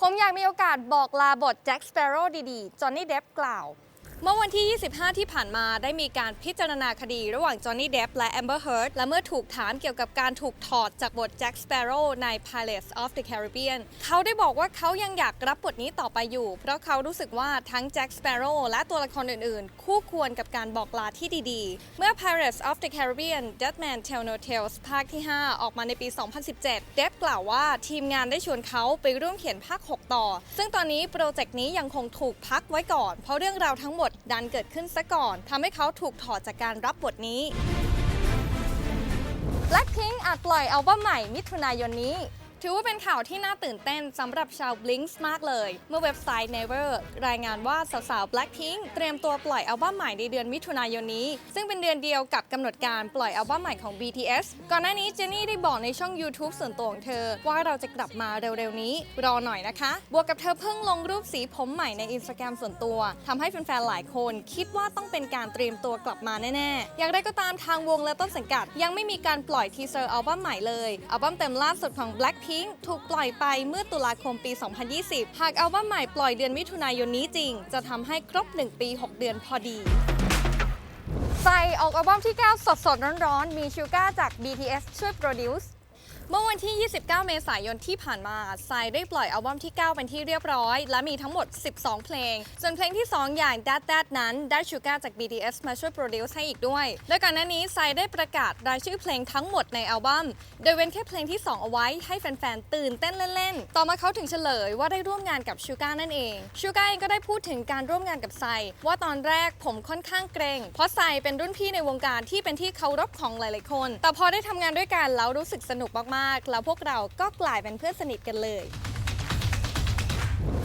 ผมอยากมีโอกาสบอกลาบทแจ็คสเปโร่ดีๆ จอห์นนี่เดฟกล่าว เมื่อวันที่ 25 ที่ผ่านมาได้มีการพิจารณาคดีระหว่างจอห์นนี่เดฟและแอมเบอร์เฮิร์ตและเมื่อถูกถามเกี่ยวกับการถูกถอดจากบทแจ็คสเปโร่ใน Pirates of the Caribbean เขาได้บอกว่าเขายังอยากรับบทนี้ต่อไปอยู่ เพราะเขารู้สึกว่าทั้งแจ็คสเปโร่และตัวละครอื่นๆ คู่ควรกับการบอกลาที่ดีๆ เมื่อ Pirates of the Caribbean Dead Man Tell No Tales ภาคที่ 5 ออกมาในปี 2017 เดฟกล่าวว่าทีมงานได้ชวนเขาไปร่วมเขียนภาค 6 ต่อ ซึ่งตอนนี้โปรเจกต์นี้ยังคงถูกพักไว้ก่อน เพราะเรื่องราวทั้งหมดดันเกิดขึ้นซะก่อนทำให้เขาถูกถอดจากการรับบทนี้ Blackpink อาจปล่อยอัลบั้มใหม่มิถุนายนนี้ ถือว่าเป็นข่าวที่น่าตื่นเต้นสำหรับชาว Blinks มากเลย เมื่อเว็บไซต์ Never รายงานว่าสาวๆ Blackpink เตรียมตัวปล่อยอัลบั้มใหม่ในเดือนมิถุนายนนี้ ซึ่งเป็นเดือนเดียวกับกำหนดการปล่อยอัลบั้มใหม่ของ BTS ก่อนหน้านี้เจนนี่ได้บอกในช่อง YouTube ส่วนตัวของเธอ ว่าเราจะกลับมาเร็วๆนี้ รอหน่อยนะคะ บวกกับเธอเพิ่งลงรูปสีผมใหม่ใน Instagram ส่วนตัวทำให้แฟนๆ หลายคนคิดว่าต้องเป็นการเตรียมตัวกลับมาแน่ๆ อย่างไรก็ตามทางวงและต้นสังกัด ยังไม่มีการปล่อยทีเซอร์อัลบั้มใหม่เลยอัลบั้มเต็มล่าสุดของ Blackpink ถูกปล่อยไปเมื่อตุลาคมปี 2020 หากอัลบั้มใหม่ปล่อยเดือนมิถุนายนนี้จริง จะทำให้ครบ 1 ปี 6 เดือนพอดีใส่ออกอัลบั้มที่9สดสดๆ ร้อนๆ มีชิวก้าจาก BTS ช่วยโปรดิวซ์ เมื่อวันที่ 29 เมษายนที่ผ่านมาไซได้ปล่อยอัลบั้มที่ 9 เป็นที่เรียบร้อย และมีทั้งหมด 12 เพลง ส่วนเพลงที่ 2 อย่าง That That นั้นได้ชูก้าจาก BTS มาช่วยโปรดิวซ์ให้อีกด้วยโดยก่อนหน้านี้ไซได้ประกาศรายชื่อเพลงทั้งหมดในอัลบั้ม โดยเว้นแค่เพลงที่ 2 เอาไว้ให้แฟนๆ ตื่นเต้นเล่นๆ ต่อมาเขาถึงเฉลยว่าได้ร่วมงานกับชูก้านั่นเองชูก้าเองก็ได้พูดถึงการร่วมงานกับไซว่าตอนแรกผมค่อนข้างเกรงเพราะไซเป็นรุ่นพี่ในวงการที่เป็นที่เคารพของหลายๆคน แต่พอได้ทำงานด้วยกันแล้วรู้สึกสนุกมากๆแล้วพวกเราก็กลายเป็นเพื่อนสนิทกันเลย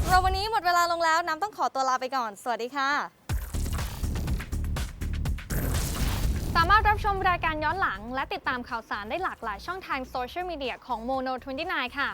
เราวันนี้หมดเวลาลงแล้วน้ำต้องขอตัวลาไปก่อน สวัสดีค่ะ สามารถรับชมรายการย้อนหลัง และติดตามข่าวสารได้หลากหลายช่องทางโซเชียลมีเดียของ Mono 29 ค่ะ